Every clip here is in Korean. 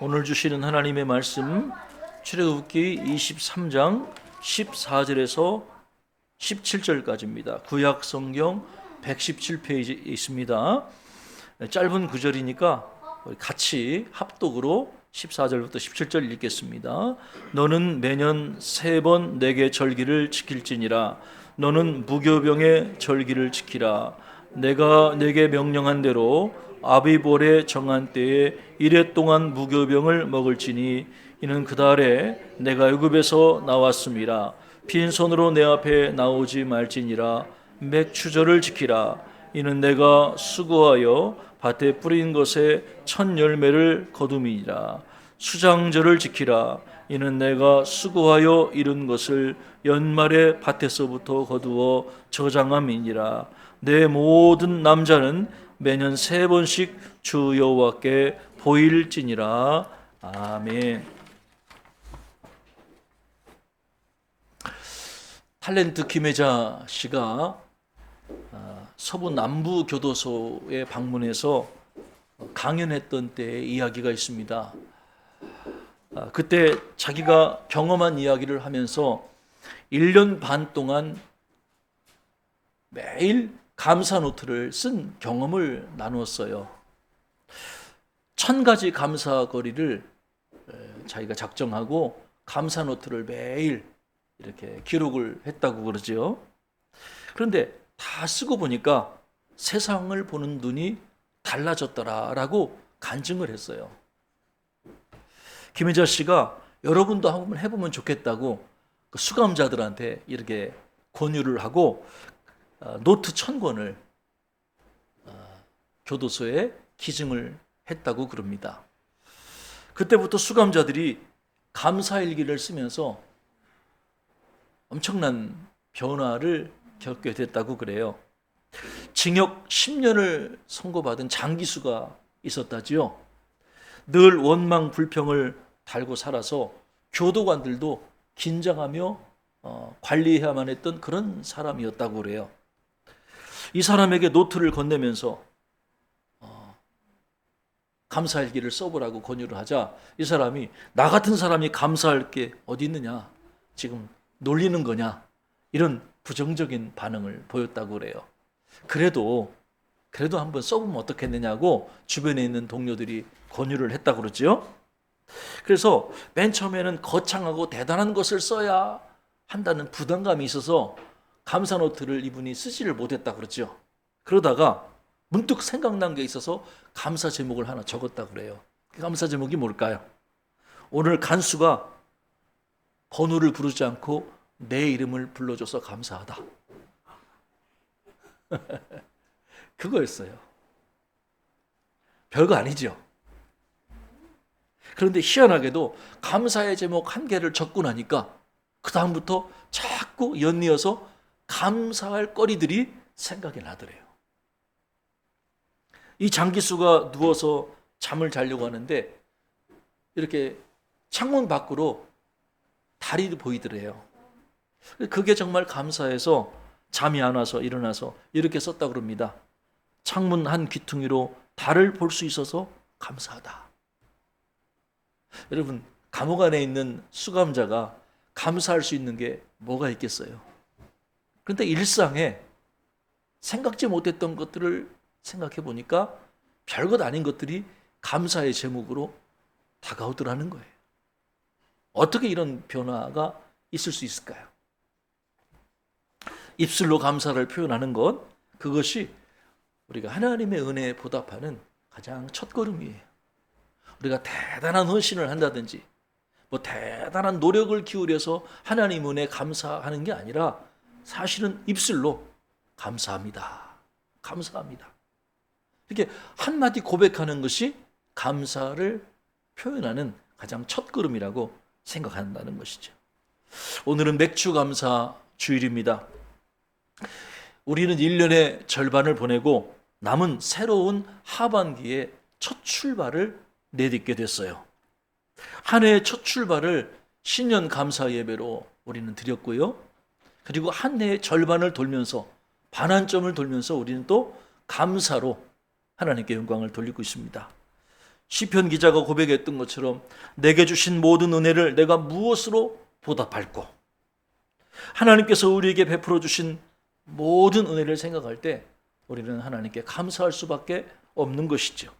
오늘 주시는 하나님의 말씀 출애굽기 23장 14절에서 17절까지입니다. 구약 성경 117페이지에 있습니다. 짧은 구절이니까 같이 합독으로 14절부터 17절 읽겠습니다. 너는 매년 세 번 내게 절기를 지킬지니라. 너는 무교병의 절기를 지키라. 내가 내게 명령한 대로 아비볼의 정한 때에 이래 동안 무교병을 먹을지니 이는 그 달에 내가 애굽에서 나왔음이라. 빈손으로 내 앞에 나오지 말지니라. 맥추절을 지키라. 이는 내가 수고하여 밭에 뿌린 것에 첫 열매를 거둠이니라. 수장절을 지키라. 이는 내가 수고하여 이룬 것을 연말에 밭에서부터 거두어 저장함이니라. 내 모든 남자는 매년 세 번씩 주 여호와께 보일지니라. 아멘. 탤런트 김혜자 씨가 아, 서부 남부 교도소에 방문해서 강연했던 때의 이야기가 있습니다. 아, 그때 자기가 경험한 이야기를 하면서 1년 반 동안 매일 감사 노트를 쓴 경험을 나누었어요. 천 가지 감사거리를 자기가 작정하고 감사 노트를 매일 이렇게 기록을 했다고 그러죠. 그런데 다 쓰고 보니까 세상을 보는 눈이 달라졌더라라고 간증을 했어요. 김혜자 씨가 여러분도 한번 해보면 좋겠다고 그 수감자들한테 이렇게 권유를 하고 어, 노트 천 권을 어, 교도소에 기증을 했다고 그럽니다. 그때부터 수감자들이 감사일기를 쓰면서 엄청난 변화를 겪게 됐다고 그래요. 징역 10년을 선고받은 장기수가 있었다지요. 늘 원망 불평을 달고 살아서 교도관들도 긴장하며 어, 관리해야만 했던 그런 사람이었다고 그래요. 이 사람에게 노트를 건네면서 어, 감사일기를 써보라고 권유를 하자 이 사람이 나 같은 사람이 감사할 게 어디 있느냐 지금 놀리는 거냐 이런 부정적인 반응을 보였다고 그래요. 그래도 그래도 한번 써보면 어떻겠느냐고 주변에 있는 동료들이 권유를 했다고 그러죠. 그래서 맨 처음에는 거창하고 대단한 것을 써야 한다는 부담감이 있어서 감사 노트를 이분이 쓰지를 못했다 그러죠. 그러다가 문득 생각난 게 있어서 감사 제목을 하나 적었다 그래요. 그 감사 제목이 뭘까요? 오늘 간수가 번호를 부르지 않고 내 이름을 불러줘서 감사하다. 그거였어요. 별거 아니죠. 그런데 희한하게도 감사의 제목 한 개를 적고 나니까 그 다음부터 자꾸 연이어서 감사할 거리들이 생각이 나더래요. 이 장기수가 누워서 잠을 자려고 하는데 이렇게 창문 밖으로 달이 보이더래요. 그게 정말 감사해서 잠이 안 와서 일어나서 이렇게 썼다 그럽니다. 창문 한 귀퉁이로 달을 볼 수 있어서 감사하다. 여러분, 감옥 안에 있는 수감자가 감사할 수 있는 게 뭐가 있겠어요? 그런데 일상에 생각지 못했던 것들을 생각해 보니까 별것 아닌 것들이 감사의 제목으로 다가오더라는 거예요. 어떻게 이런 변화가 있을 수 있을까요? 입술로 감사를 표현하는 것, 그것이 우리가 하나님의 은혜에 보답하는 가장 첫 걸음이에요. 우리가 대단한 헌신을 한다든지, 뭐 대단한 노력을 기울여서 하나님 은혜 감사하는 게 아니라 사실은 입술로 감사합니다. 감사합니다. 이렇게 한마디 고백하는 것이 감사를 표현하는 가장 첫 걸음이라고 생각한다는 것이죠. 오늘은 맥주 감사 주일입니다. 우리는 1년의 절반을 보내고 남은 새로운 하반기의 첫 출발을 내딛게 됐어요. 한 해의 첫 출발을 신년 감사 예배로 우리는 드렸고요. 그리고 한 해의 절반을 돌면서 반환점을 돌면서 우리는 또 감사로 하나님께 영광을 돌리고 있습니다. 시편 기자가 고백했던 것처럼 내게 주신 모든 은혜를 내가 무엇으로 보답할꼬? 하나님께서 우리에게 베풀어 주신 모든 은혜를 생각할 때 우리는 하나님께 감사할 수밖에 없는 것이죠.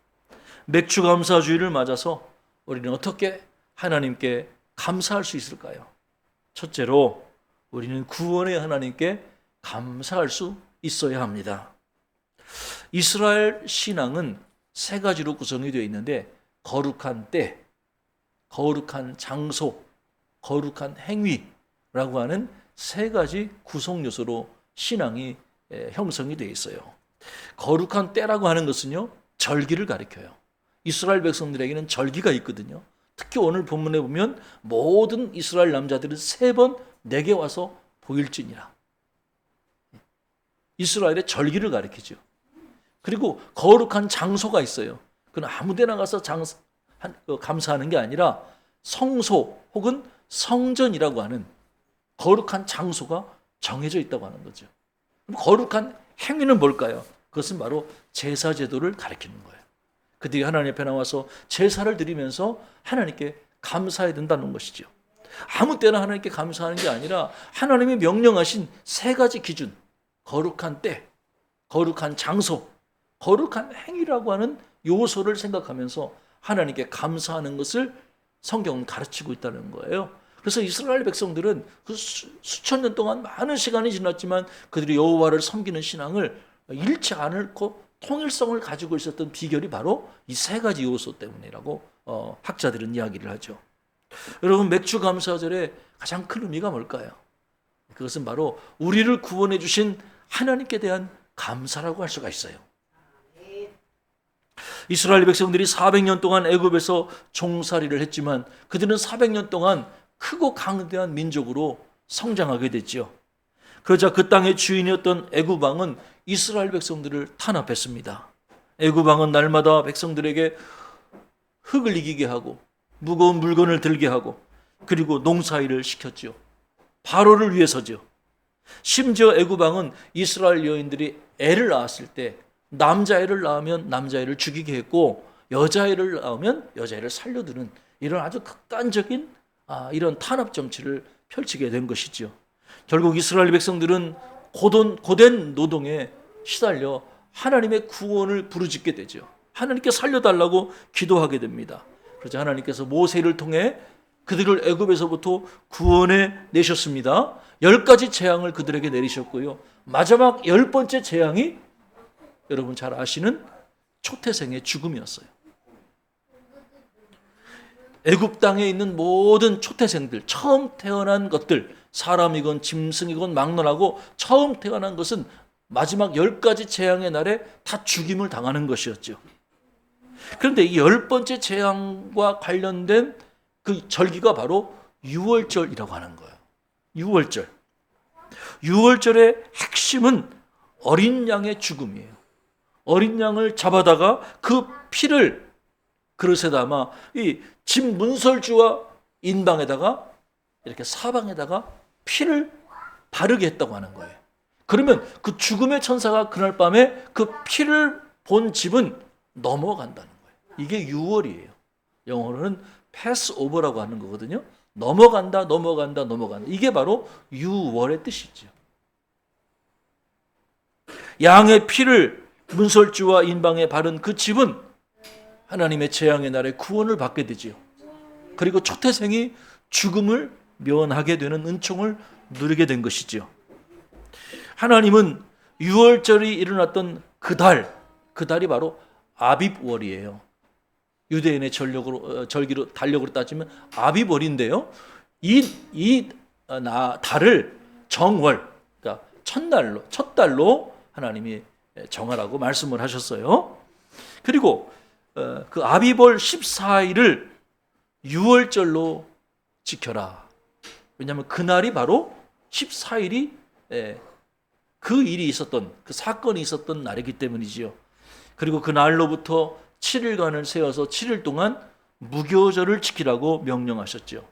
맥주 감사주의를 맞아서 우리는 어떻게 하나님께 감사할 수 있을까요? 첫째로 우리는 구원의 하나님께 감사할 수 있어야 합니다. 이스라엘 신앙은 세 가지로 구성이 되어 있는데 거룩한 때, 거룩한 장소, 거룩한 행위라고 하는 세 가지 구성 요소로 신앙이 형성이 되어 있어요. 거룩한 때라고 하는 것은요, 절기를 가리켜요. 이스라엘 백성들에게는 절기가 있거든요. 특히 오늘 본문에 보면 모든 이스라엘 남자들은 세 번 내게 와서 보일지니라. 이스라엘의 절기를 가리키죠. 그리고 거룩한 장소가 있어요. 그건 아무데나 가서 장, 어, 감사하는 게 아니라 성소 혹은 성전이라고 하는 거룩한 장소가 정해져 있다고 하는 거죠. 거룩한 행위는 뭘까요? 그것은 바로 제사 제도를 가리키는 거예요. 그들이 하나님 앞에 나와서 제사를 드리면서 하나님께 감사해야 된다는 것이죠. 아무 때나 하나님께 감사하는 게 아니라 하나님이 명령하신 세 가지 기준, 거룩한 때, 거룩한 장소, 거룩한 행위라고 하는 요소를 생각하면서 하나님께 감사하는 것을 성경은 가르치고 있다는 거예요. 그래서 이스라엘 백성들은 그 수, 수천 년 동안 많은 시간이 지났지만 그들이 여호와를 섬기는 신앙을 잃지 않고 통일성을 가지고 있었던 비결이 바로 이 세 가지 요소 때문이라고 어, 학자들은 이야기를 하죠. 여러분 맥주 감사절의 가장 큰 의미가 뭘까요? 그것은 바로 우리를 구원해 주신 하나님께 대한 감사라고 할 수가 있어요. 이스라엘 백성들이 400년 동안 애굽에서 종살이를 했지만 그들은 400년 동안 크고 강대한 민족으로 성장하게 됐죠. 그러자 그 땅의 주인이었던 애굽 왕은 이스라엘 백성들을 탄압했습니다. 애굽 왕은 날마다 백성들에게 흙을 이기게 하고 무거운 물건을 들게 하고 그리고 농사일을 시켰죠. 바로를 위해서죠. 심지어 애굽 왕은 이스라엘 여인들이 애를 낳았을 때 남자애를 낳으면 남자애를 죽이게 했고 여자애를 낳으면 여자애를 살려두는 이런 아주 극단적인 아, 이런 탄압 정치를 펼치게 된 것이죠. 결국 이스라엘 백성들은 고된, 고된 노동에 시달려 하나님의 구원을 부르짖게 되죠. 하나님께 살려달라고 기도하게 됩니다. 그래서 하나님께서 모세를 통해 그들을 애굽에서부터 구원해 내셨습니다. 열 가지 재앙을 그들에게 내리셨고요. 마지막 열 번째 재앙이 여러분 잘 아시는 초태생의 죽음이었어요. 애굽 땅에 있는 모든 초태생들, 처음 태어난 것들, 사람이건 짐승이건 막론하고 처음 태어난 것은 마지막 열 가지 재앙의 날에 다 죽임을 당하는 것이었죠. 그런데 이 열 번째 재앙과 관련된 그 절기가 바로 유월절이라고 하는 거예요. 유월절. 유월절의 핵심은 어린 양의 죽음이에요. 어린 양을 잡아다가 그 피를 그릇에 담아 이 집 문설주와 인방에다가 이렇게 사방에다가 피를 바르게 했다고 하는 거예요. 그러면 그 죽음의 천사가 그날 밤에 그 피를 본 집은 넘어간다는 거예요. 이게 6월이에요. 영어로는 패스 오버라고 하는 거거든요. 넘어간다, 넘어간다, 넘어간다. 이게 바로 6월의 뜻이죠. 양의 피를 문설주와 인방에 바른 그 집은 하나님의 재앙의 날에 구원을 받게 되지요. 그리고 초태생이 죽음을 면하게 되는 은총을 누리게 된 것이지요. 하나님은 6월절이 일어났던 그 달, 그 달이 바로 아빕월이에요. 유대인의 전력으로 어, 절기로 달력으로 따지면 아비월인데요. 이이 달을 정월 그러니까 첫날로 첫 달로 하나님이 정하라고 말씀을 하셨어요. 그리고 어, 그 아비벌 14일을 6월절로 지켜라. 왜냐하면 그날이 바로 14일이 그 일이 있었던 그 사건이 있었던 날이기 때문이지요. 그리고 그 날로부터 7일간을 세워서 7일 동안 무교절을 지키라고 명령하셨죠.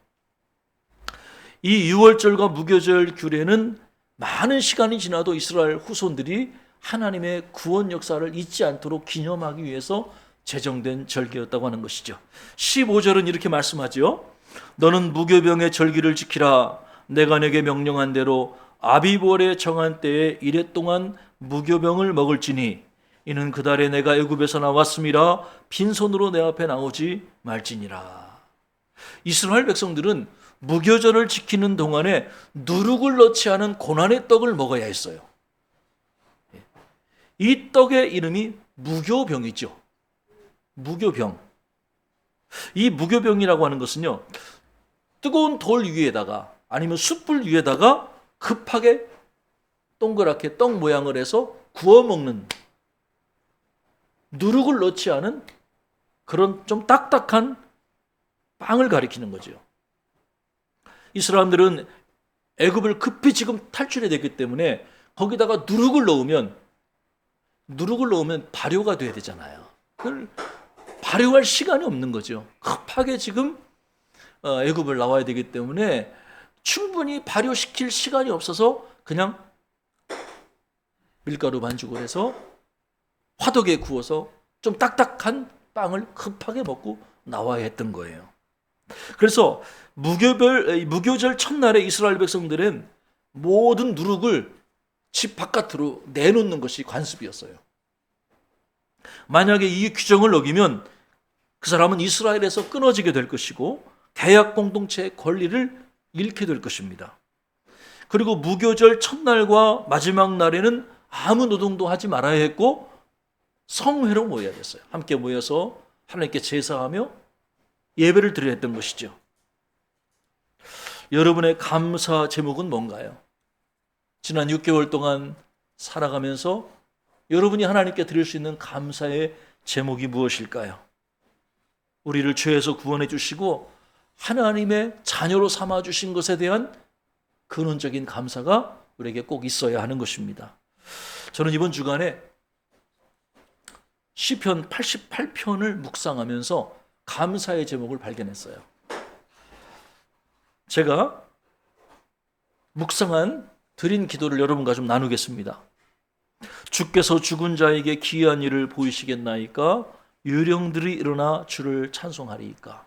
이 6월절과 무교절 규례는 많은 시간이 지나도 이스라엘 후손들이 하나님의 구원 역사를 잊지 않도록 기념하기 위해서 제정된 절기였다고 하는 것이죠. 15절은 이렇게 말씀하지요. 너는 무교병의 절기를 지키라. 내가 내게 명령한 대로 아비월에 정한 때에 이래 동안 무교병을 먹을지니 이는 그달에 내가 애굽에서 나왔음이라 빈손으로 내 앞에 나오지 말지니라. 이스라엘 백성들은 무교절을 지키는 동안에 누룩을 넣지 않은 고난의 떡을 먹어야 했어요. 이 떡의 이름이 무교병이죠. 무교병. 이 무교병이라고 하는 것은요, 뜨거운 돌 위에다가 아니면 숯불 위에다가 급하게 동그랗게 떡 모양을 해서 구워 먹는 누룩을 넣지 않은 그런 좀 딱딱한 빵을 가리키는 거죠. 이 사람들은 애굽을 급히 지금 탈출해야 되기 때문에 거기다가 누룩을 넣으면 누룩을 넣으면 발효가 돼야 되잖아요. 그걸 발효할 시간이 없는 거죠. 급하게 지금 어, 애굽을 나와야 되기 때문에 충분히 발효시킬 시간이 없어서 그냥 밀가루 반죽을 해서 화덕에 구워서 좀 딱딱한 빵을 급하게 먹고 나와야 했던 거예요. 그래서 무교별 무교절 첫날에 이스라엘 백성들은 모든 누룩을 집 바깥으로 내놓는 것이 관습이었어요. 만약에 이 규정을 어기면 그 사람은 이스라엘에서 끊어지게 될 것이고 대학 공동체의 권리를 잃게 될 것입니다. 그리고 무교절 첫날과 마지막 날에는 아무 노동도 하지 말아야 했고 성회로 모여야 됐어요. 함께 모여서 하나님께 제사하며 예배를 드려야 했던 것이죠. 여러분의 감사 제목은 뭔가요? 지난 6개월 동안 살아가면서 여러분이 하나님께 드릴 수 있는 감사의 제목이 무엇일까요? 우리를 죄에서 구원해 주시고 하나님의 자녀로 삼아 주신 것에 대한 근원적인 감사가 우리에게 꼭 있어야 하는 것입니다. 저는 이번 주간에 시편 88편을 묵상하면서 감사의 제목을 발견했어요. 제가 묵상한 드린 기도를 여러분과 좀 나누겠습니다. 주께서 죽은 자에게 기이한 일을 보이시겠나이까 유령들이 일어나 주를 찬송하리이까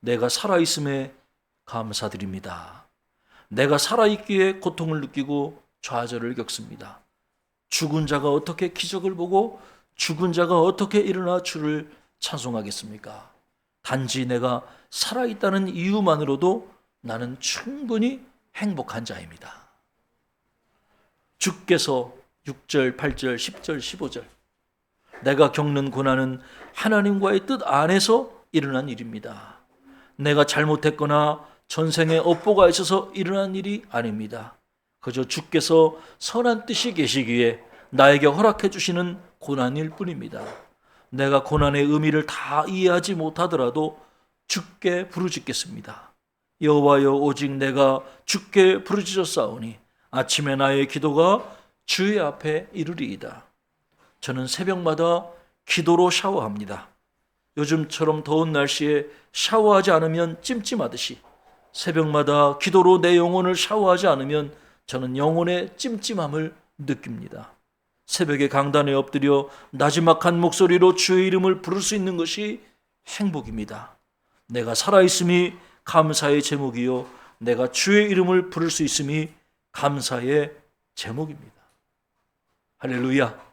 내가 살아 있음에 감사드립니다. 내가 살아 있기에 고통을 느끼고 좌절을 겪습니다. 죽은 자가 어떻게 기적을 보고 죽은 자가 어떻게 일어나 주를 찬송하겠습니까? 단지 내가 살아있다는 이유만으로도 나는 충분히 행복한 자입니다. 주께서 6절, 8절, 10절, 15절. 내가 겪는 고난은 하나님과의 뜻 안에서 일어난 일입니다. 내가 잘못했거나 전생에 업보가 있어서 일어난 일이 아닙니다. 그저 주께서 선한 뜻이 계시기에 나에게 허락해 주시는 고난일 뿐입니다. 내가 고난의 의미를 다 이해하지 못하더라도 주께 부르짖겠습니다. 여호와여 오직 내가 주께 부르짖었사오니 아침에 나의 기도가 주의 앞에 이르리이다. 저는 새벽마다 기도로 샤워합니다. 요즘처럼 더운 날씨에 샤워하지 않으면 찜찜하듯이 새벽마다 기도로 내 영혼을 샤워하지 않으면 저는 영혼의 찜찜함을 느낍니다. 새벽에 강단에 엎드려 나지막한 목소리로 주의 이름을 부를 수 있는 것이 행복입니다. 내가 살아있음이 감사의 제목이요. 내가 주의 이름을 부를 수 있음이 감사의 제목입니다. 할렐루야.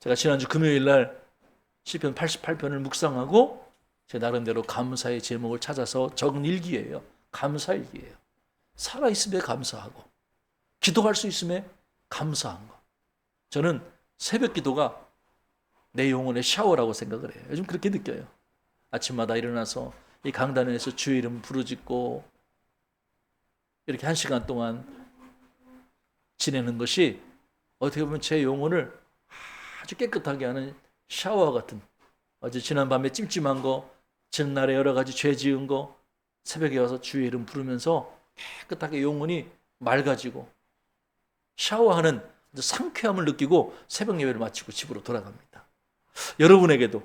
제가 지난주 금요일 날 시편 88편을 묵상하고 제 나름대로 감사의 제목을 찾아서 적은 일기예요. 감사 일기예요. 살아 있음에 감사하고 기도할 수 있음에 감사한 거. 저는 새벽 기도가 내 영혼의 샤워라고 생각을 해요. 요즘 그렇게 느껴요. 아침마다 일어나서 이 강단에서 주의 이름 부르짖고 이렇게 한 시간 동안 지내는 것이 어떻게 보면 제 영혼을 아주 깨끗하게 하는 샤워 같은 어제 지난 밤에 찜찜한 거, 전날에 여러 가지 죄 지은 거 새벽에 와서 주의 이름 부르면서 깨끗하게 영혼이 맑아지고 샤워하는 상쾌함을 느끼고 새벽 예배를 마치고 집으로 돌아갑니다. 여러분에게도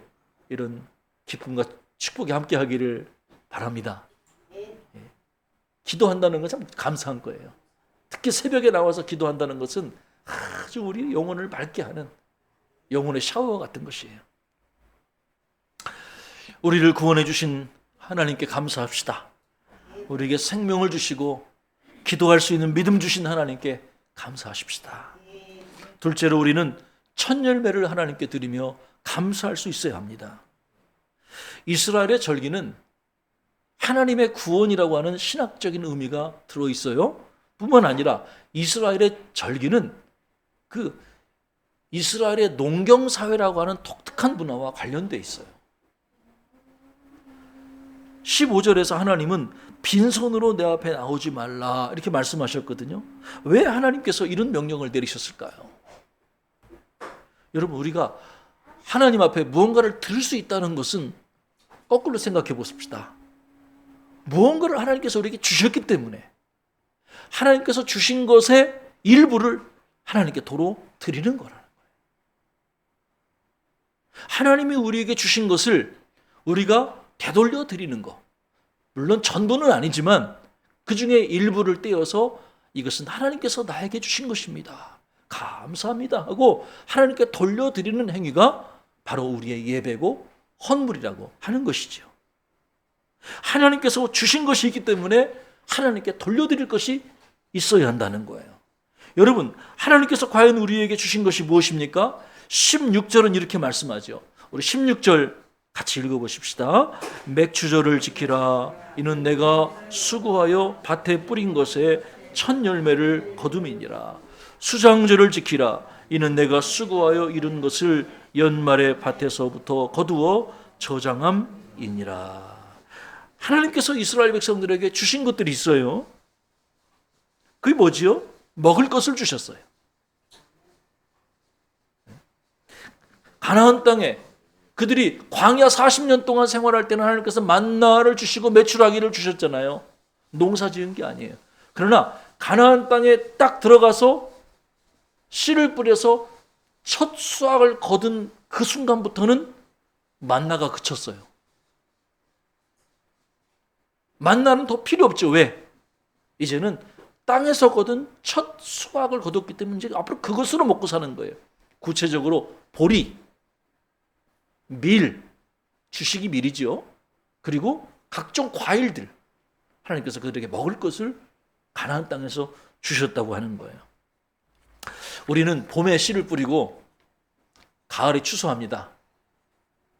이런 기쁨과 축복이 함께 하기를 바랍니다. 예. 기도한다는 건 참 감사한 거예요. 특히 새벽에 나와서 기도한다는 것은 아주 우리 영혼을 맑게 하는 영혼의 샤워 같은 것이에요. 우리를 구원해 주신 하나님께 감사합시다. 우리에게 생명을 주시고 기도할 수 있는 믿음 주신 하나님께 감사하십시다. 둘째로 우리는 첫 열매를 하나님께 드리며 감사할 수 있어야 합니다. 이스라엘의 절기는 하나님의 구원이라고 하는 신학적인 의미가 들어 있어요. 뿐만 아니라 이스라엘의 절기는 그 이스라엘의 농경 사회라고 하는 독특한 문화와 관련돼 있어요. 15절에서 하나님은 빈손으로 내 앞에 나오지 말라 이렇게 말씀하셨거든요. 왜 하나님께서 이런 명령을 내리셨을까요? 여러분 우리가 하나님 앞에 무언가를 들을 수 있다는 것은 거꾸로 생각해 보십시다. 무언가를 하나님께서 우리에게 주셨기 때문에 하나님께서 주신 것의 일부를 하나님께 도로 드리는 거라는 거예요. 하나님이 우리에게 주신 것을 우리가 되돌려 드리는 거. 물론 전부는 아니지만 그 중에 일부를 떼어서 이것은 하나님께서 나에게 주신 것입니다. 감사합니다. 하고 하나님께 돌려드리는 행위가 바로 우리의 예배고 헌물이라고 하는 것이죠. 하나님께서 주신 것이 있기 때문에 하나님께 돌려드릴 것이 있어야 한다는 거예요. 여러분, 하나님께서 과연 우리에게 주신 것이 무엇입니까? 16절은 이렇게 말씀하죠. 우리 16절 같이 읽어보십시다. 맥주절을 지키라. 이는 내가 수고하여 밭에 뿌린 것에 첫 열매를 거둠이니라. 수장절을 지키라. 이는 내가 수고하여 이룬 것을 연말에 밭에서부터 거두어 저장함이니라. 하나님께서 이스라엘 백성들에게 주신 것들이 있어요. 그게 뭐지요? 먹을 것을 주셨어요. 가나안 땅에 그들이 광야 40년 동안 생활할 때는 하나님께서 만나를 주시고 매출하기를 주셨잖아요. 농사 지은 게 아니에요. 그러나 가나안 땅에 딱 들어가서 씨를 뿌려서 첫 수확을 거둔 그 순간부터는 만나가 그쳤어요. 만나는 더 필요 없죠. 왜? 이제는 땅에서 거둔 첫 수확을 거뒀기 때문에 이제 앞으로 그것으로 먹고 사는 거예요. 구체적으로 보리, 밀, 주식이 밀이죠. 그리고 각종 과일들 하나님께서 그들에게 먹을 것을 가나안 땅에서 주셨다고 하는 거예요. 우리는 봄에 씨를 뿌리고 가을에 추수합니다.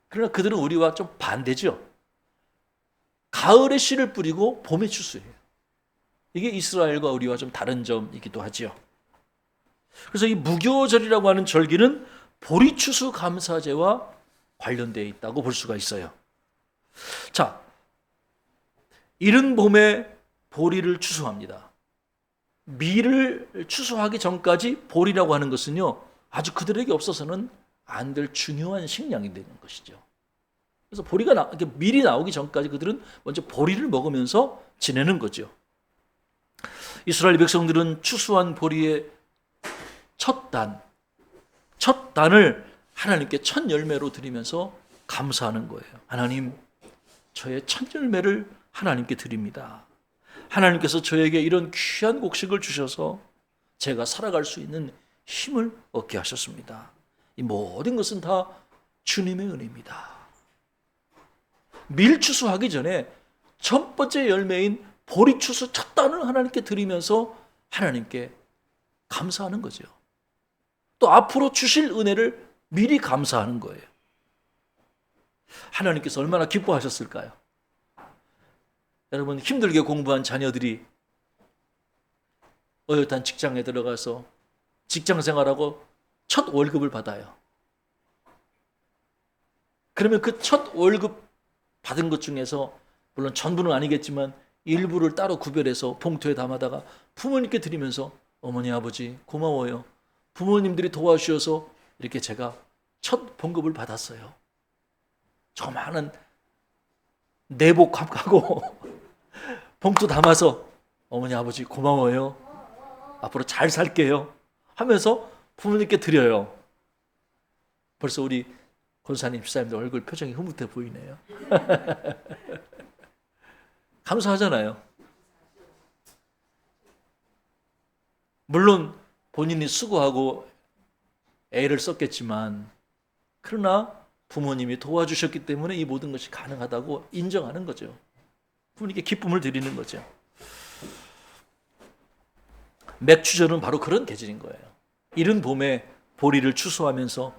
그러나 그들은 우리와 좀 반대죠. 가을에 씨를 뿌리고 봄에 추수해요. 이게 이스라엘과 우리와 좀 다른 점이기도 하죠. 그래서 이 무교절이라고 하는 절기는 보리 추수 감사제와 관련되어 있다고 볼 수가 있어요. 자, 이른 봄에 보리를 추수합니다. 밀을 추수하기 전까지 보리라고 하는 것은요, 아주 그들에게 없어서는 안 될 중요한 식량이 되는 것이죠. 그래서 보리가 나, 밀이 나오기 전까지 그들은 먼저 보리를 먹으면서 지내는 거죠. 이스라엘 백성들은 추수한 보리의 첫 단, 첫 단을 하나님께 첫 열매로 드리면서 감사하는 거예요. 하나님, 저의 첫 열매를 하나님께 드립니다. 하나님께서 저에게 이런 귀한 곡식을 주셔서 제가 살아갈 수 있는 힘을 얻게 하셨습니다. 이 모든 것은 다 주님의 은혜입니다. 밀추수하기 전에 첫 번째 열매인 보리추수 첫 단을 하나님께 드리면서 하나님께 감사하는 거죠. 또 앞으로 주실 은혜를 미리 감사하는 거예요. 하나님께서 얼마나 기뻐하셨을까요? 여러분 힘들게 공부한 자녀들이 어엿한 직장에 들어가서 직장 생활하고 첫 월급을 받아요. 그러면 그 첫 월급 받은 것 중에서 물론 전부는 아니겠지만 일부를 따로 구별해서 봉투에 담아다가 부모님께 드리면서 어머니 아버지 고마워요. 부모님들이 도와주셔서 이렇게 제가 첫 봉급을 받았어요. 저 많은 내복하고 봉투 담아서 어머니 아버지 고마워요. 앞으로 잘 살게요. 하면서 부모님께 드려요. 벌써 우리 권사님, 집사님들 얼굴 표정이 흐뭇해 보이네요. 감사하잖아요. 물론 본인이 수고하고 애를 썼겠지만 그러나 부모님이 도와주셨기 때문에 이 모든 것이 가능하다고 인정하는 거죠. 부모님께 기쁨을 드리는 거죠. 맥추절은 바로 그런 계절인 거예요. 이른 봄에 보리를 추수하면서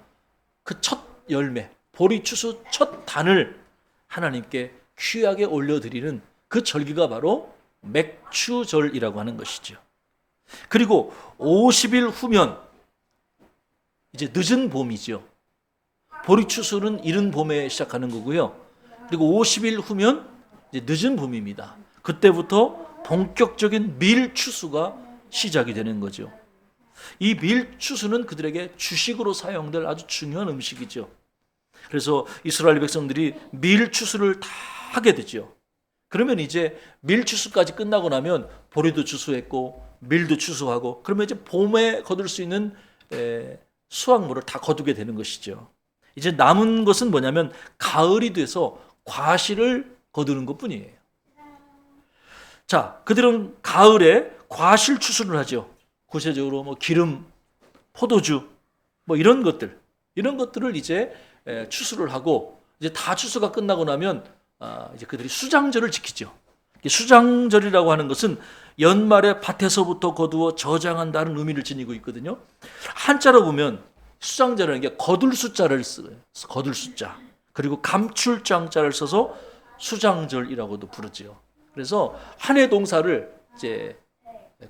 그 첫 열매, 보리 추수 첫 단을 하나님께 귀하게 올려드리는 그 절기가 바로 맥추절이라고 하는 것이죠. 그리고 50일 후면 이제 늦은 봄이죠. 보리 추수는 이른 봄에 시작하는 거고요. 그리고 50일 후면 이제 늦은 봄입니다. 그때부터 본격적인 밀 추수가 시작이 되는 거죠. 이 밀 추수는 그들에게 주식으로 사용될 아주 중요한 음식이죠. 그래서 이스라엘 백성들이 밀 추수를 다 하게 되죠. 그러면 이제 밀 추수까지 끝나고 나면 보리도 추수했고 밀도 추수하고 그러면 이제 봄에 거둘 수 있는 에, 수확물을 다 거두게 되는 것이죠. 이제 남은 것은 뭐냐면 가을이 돼서 과실을 거두는 것 뿐이에요. 자, 그들은 가을에 과실 추수를 하죠. 구체적으로 뭐 기름, 포도주, 뭐 이런 것들, 이런 것들을 이제 에, 추수를 하고 이제 다 추수가 끝나고 나면 아, 이제 그들이 수장절을 지키죠. 이 수장절이라고 하는 것은 연말에 밭에서부터 거두어 저장한다는 의미를 지니고 있거든요. 한자로 보면 수장절이라는 게 거둘 숫자를 써요. 거둘 숫자. 그리고 감출 장자를 써서 수장절이라고도 부르지요. 그래서 한 해 동사를 이제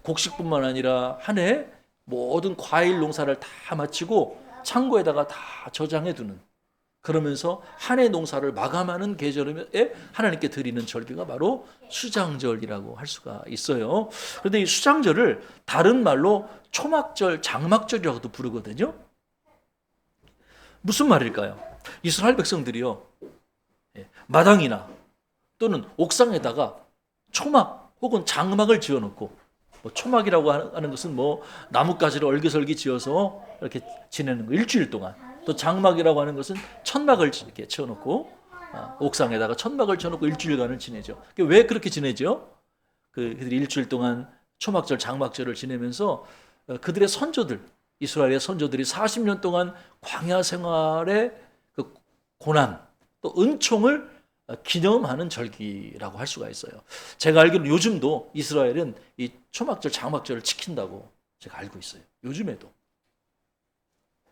곡식뿐만 아니라 한 해 모든 과일 농사를 다 마치고 창고에다가 다 저장해 두는 그러면서 한 해 농사를 마감하는 계절에 하나님께 드리는 절기가 바로 수장절이라고 할 수가 있어요. 그런데 이 수장절을 다른 말로 초막절, 장막절이라고도 부르거든요. 무슨 말일까요? 이스라엘 백성들이요. 예, 마당이나 또는 옥상에다가 초막 혹은 장막을 지어 놓고 뭐 초막이라고 하는 것은 뭐 나뭇가지를 얼기설기 지어서 이렇게 지내는 거 일주일 동안 또 장막이라고 하는 것은 천막을 이렇게 쳐놓고 아, 옥상에다가 천막을 쳐놓고 일주일간을 지내죠. 왜 그렇게 지내죠? 그 그들이 일주일 동안 초막절, 장막절을 지내면서 어, 그들의 선조들 이스라엘의 선조들이 40년 동안 광야 생활의 그 고난 또 은총을 어, 기념하는 절기라고 할 수가 있어요. 제가 알기로는 요즘도 이스라엘은 이 초막절, 장막절을 지킨다고 제가 알고 있어요. 요즘에도.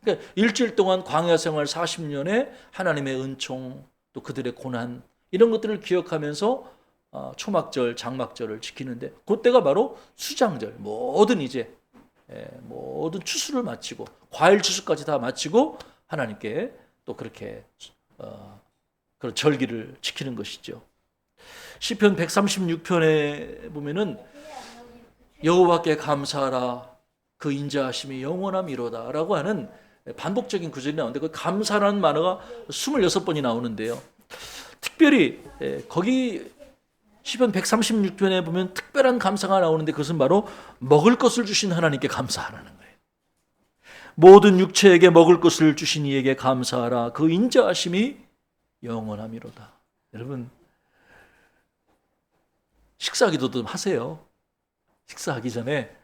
그러니까 일주일 동안 광야 생활 40년에 하나님의 은총 또 그들의 고난 이런 것들을 기억하면서 어, 초막절, 장막절을 지키는데 그때가 바로 수장절. 모든 이제 예, 모든 추수를 마치고 과일 추수까지 다 마치고 하나님께 또 그렇게 어, 그런 절기를 지키는 것이죠. 시편 136편에 보면은 여호와께 감사하라 그 인자하심이 영원함이로다라고 하는 반복적인 구절이 나오는데 그 감사라는 만화가 26번이 나오는데요. 특별히 예, 거기 시편 136편에 보면 특별한 감사가 나오는데 그것은 바로 먹을 것을 주신 하나님께 감사하라는 거예요. 모든 육체에게 먹을 것을 주신 이에게 감사하라. 그 인자하심이 영원함이로다. 여러분 식사 기도 좀 하세요. 식사하기 전에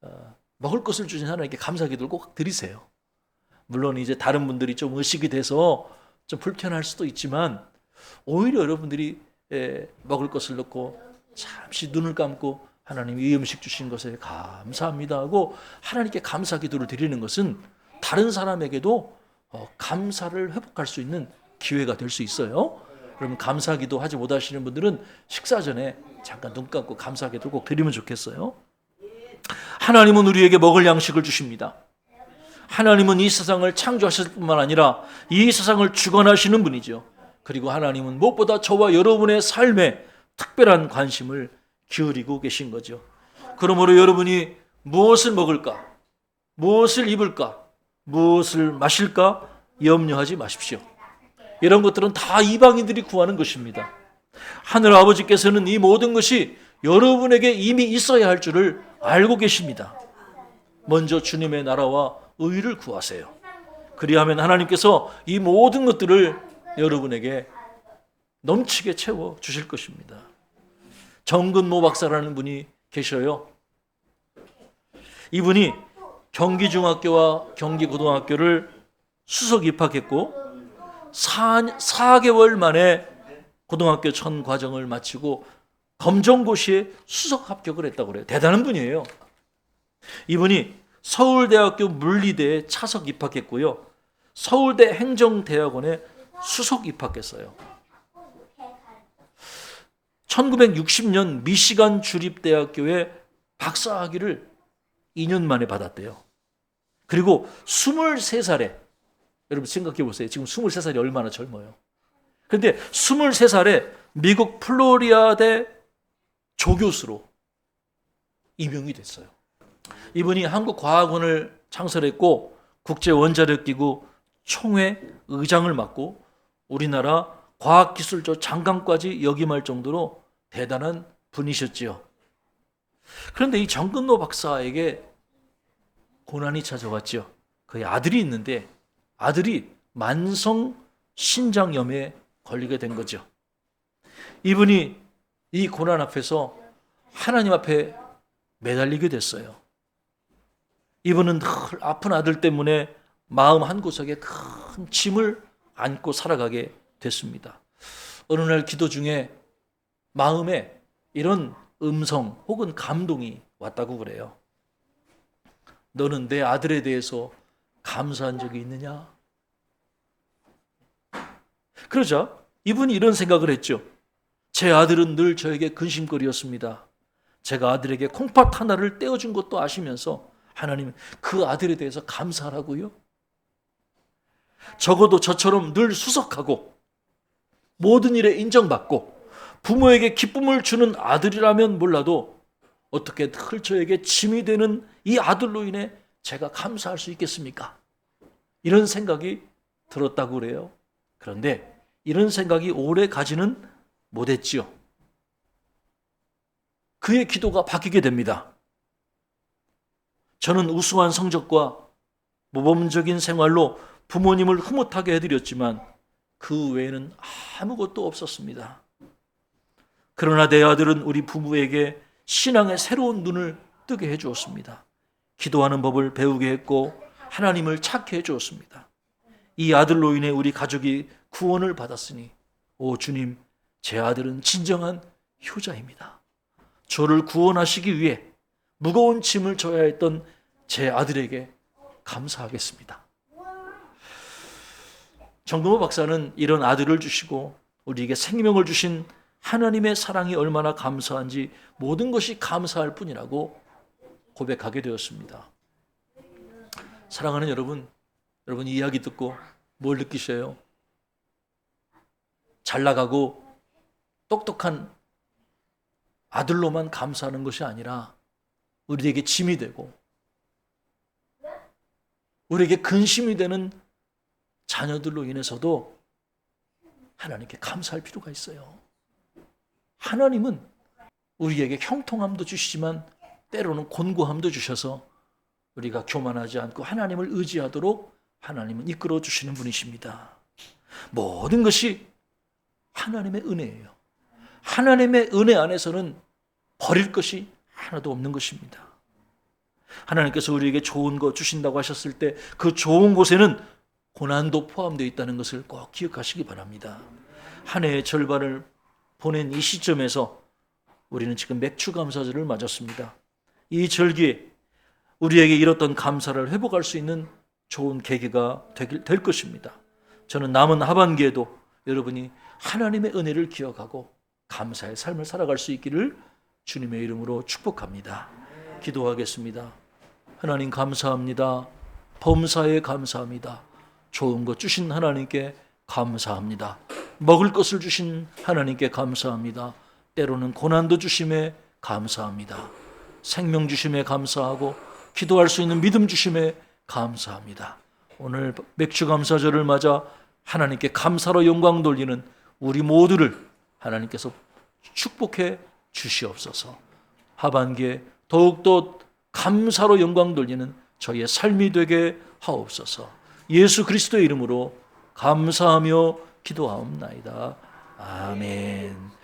어, 먹을 것을 주신 하나님께 감사 기도를 꼭 드리세요. 물론 이제 다른 분들이 좀 의식이 돼서 좀 불편할 수도 있지만 오히려 여러분들이 예, 먹을 것을 넣고 잠시 눈을 감고 하나님 이 음식 주신 것에 감사합니다 하고 하나님께 감사 기도를 드리는 것은 다른 사람에게도 어, 감사를 회복할 수 있는 기회가 될 수 있어요. 그러면 감사 기도 하지 못하시는 분들은 식사 전에 잠깐 눈 감고 감사 기도 꼭 드리면 좋겠어요. 하나님은 우리에게 먹을 양식을 주십니다. 하나님은 이 세상을 창조하실 뿐만 아니라 이 세상을 주관하시는 분이죠. 그리고 하나님은 무엇보다 저와 여러분의 삶에 특별한 관심을 기울이고 계신 거죠. 그러므로 여러분이 무엇을 먹을까? 무엇을 입을까? 무엇을 마실까? 염려하지 마십시오. 이런 것들은 다 이방인들이 구하는 것입니다. 하늘 아버지께서는 이 모든 것이 여러분에게 이미 있어야 할 줄을 알고 계십니다. 먼저 주님의 나라와 의를 구하세요. 그리하면 하나님께서 이 모든 것들을 여러분에게 넘치게 채워 주실 것입니다. 정근모 박사라는 분이 계셔요. 이분이 경기중학교와 경기고등학교를 수석 입학했고 4, 4개월 만에 고등학교 천 과정을 마치고 검정고시에 수석 합격을 했다고 그래요. 대단한 분이에요. 이분이 서울대학교 물리대에 차석 입학했고요. 서울대 행정대학원에 수석 입학했어요. 1960년 미시간 주립대학교에 박사학위를 2년 만에 받았대요. 그리고 23살에 여러분 생각해 보세요. 지금 23살이 얼마나 젊어요. 근데 23살에 미국 플로리아대 조교수로 임용이 됐어요. 이분이 한국과학원을 창설했고 국제원자력기구 총회 의장을 맡고 우리나라 과학기술조 장관까지 역임할 정도로 대단한 분이셨지요. 그런데 이 정근로 박사에게 고난이 찾아왔죠. 그의 아들이 있는데 아들이 만성 신장염에 걸리게 된 거죠. 이분이 이 고난 앞에서 하나님 앞에 매달리게 됐어요. 이분은 늘 아픈 아들 때문에 마음 한 구석에 큰 짐을 안고 살아가게 됐습니다. 어느 날 기도 중에 마음에 이런 음성 혹은 감동이 왔다고 그래요. 너는 내 아들에 대해서 감사한 적이 있느냐? 그러자 이분이 이런 생각을 했죠. 제 아들은 늘 저에게 근심거리였습니다. 제가 아들에게 콩팥 하나를 떼어준 것도 아시면서 하나님 그 아들에 대해서 감사하라고요? 적어도 저처럼 늘 수석하고 모든 일에 인정받고 부모에게 기쁨을 주는 아들이라면 몰라도 어떻게 늘 저에게 짐이 되는 이 아들로 인해 제가 감사할 수 있겠습니까? 이런 생각이 들었다고 그래요. 그런데 이런 생각이 오래 가지는 못했지요. 그의 기도가 바뀌게 됩니다. 저는 우수한 성적과 모범적인 생활로 부모님을 흐뭇하게 해드렸지만 그 외에는 아무것도 없었습니다. 그러나 내 아들은 우리 부부에게 신앙의 새로운 눈을 뜨게 해주었습니다. 기도하는 법을 배우게 했고 하나님을 찾게 해주었습니다. 이 아들로 인해 우리 가족이 구원을 받았으니 오 주님 제 아들은 진정한 효자입니다. 저를 구원하시기 위해 무거운 짐을 져야 했던 제 아들에게 감사하겠습니다. 정금호 박사는 이런 아들을 주시고 우리에게 생명을 주신 하나님의 사랑이 얼마나 감사한지 모든 것이 감사할 뿐이라고 고백하게 되었습니다. 사랑하는 여러분, 여러분 이 이야기 듣고 뭘 느끼셔요? 잘 나가고 똑똑한 아들로만 감사하는 것이 아니라 우리에게 짐이 되고 우리에게 근심이 되는 자녀들로 인해서도 하나님께 감사할 필요가 있어요. 하나님은 우리에게 형통함도 주시지만 때로는 곤고함도 주셔서 우리가 교만하지 않고 하나님을 의지하도록 하나님은 이끌어 주시는 분이십니다. 모든 것이 하나님의 은혜예요. 하나님의 은혜 안에서는 버릴 것이 하나도 없는 것입니다. 하나님께서 우리에게 좋은 것 주신다고 하셨을 때 그 좋은 곳에는 고난도 포함되어 있다는 것을 꼭 기억하시기 바랍니다. 한 해의 절반을 보낸 이 시점에서 우리는 지금 맥주 감사절을 맞았습니다. 이 절기에 우리에게 잃었던 감사를 회복할 수 있는 좋은 계기가 될, 될 것입니다. 저는 남은 하반기에도 여러분이 하나님의 은혜를 기억하고 감사의 삶을 살아갈 수 있기를 주님의 이름으로 축복합니다. 기도하겠습니다. 하나님 감사합니다. 범사에 감사합니다. 좋은 것 주신 하나님께 감사합니다. 먹을 것을 주신 하나님께 감사합니다. 때로는 고난도 주심에 감사합니다. 생명 주심에 감사하고 기도할 수 있는 믿음 주심에 감사합니다. 오늘 맥주 감사절을 맞아 하나님께 감사로 영광 돌리는 우리 모두를 하나님께서 축복해 주시옵소서. 하반기에 더욱더 감사로 영광 돌리는 저희의 삶이 되게 하옵소서. 예수 그리스도의 이름으로 감사하며 기도하옵나이다. 아멘.